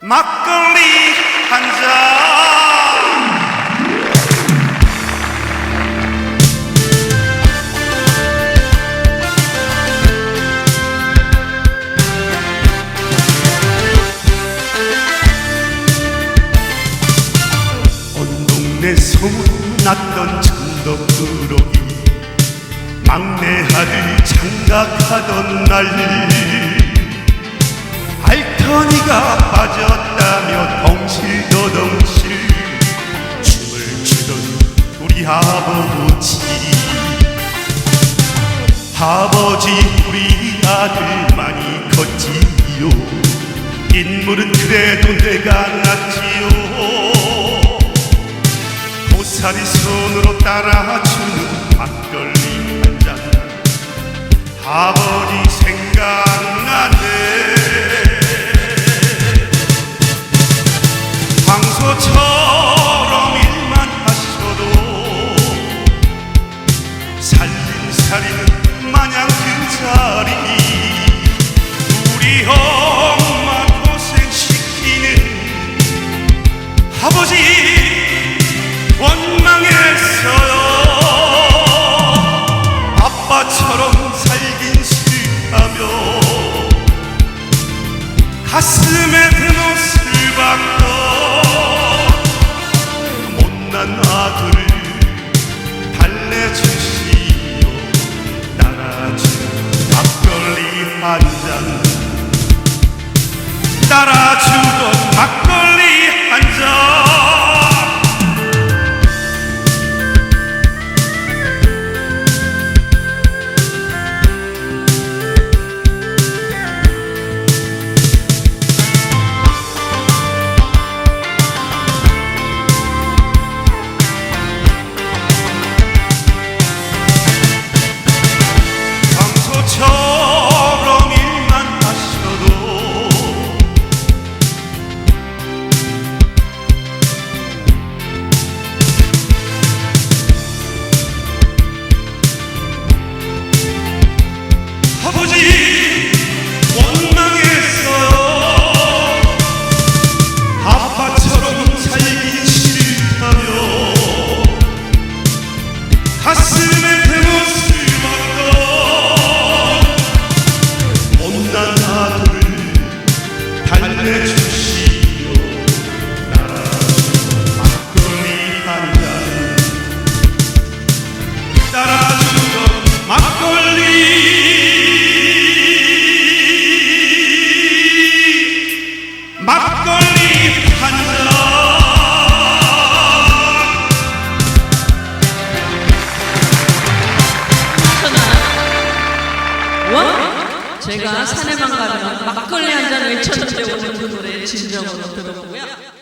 막걸리 한 잔. 온 동네 소문났던 천덕꾸러기 막내 아들 장가가던 날 알터니가 빠졌다며 덩실더덩실 춤을 추던 우리 아버지. 아버지 우리 아들 많이 컸지요. 인물은 그래도 내가 낫지요. 고사리 손으로 따라주는 막걸리 한잔. 아버지 아버지 제가 산에만 가면 막걸리 한 잔 외쳤는데 오늘 그 노래 진정으로 들었고요.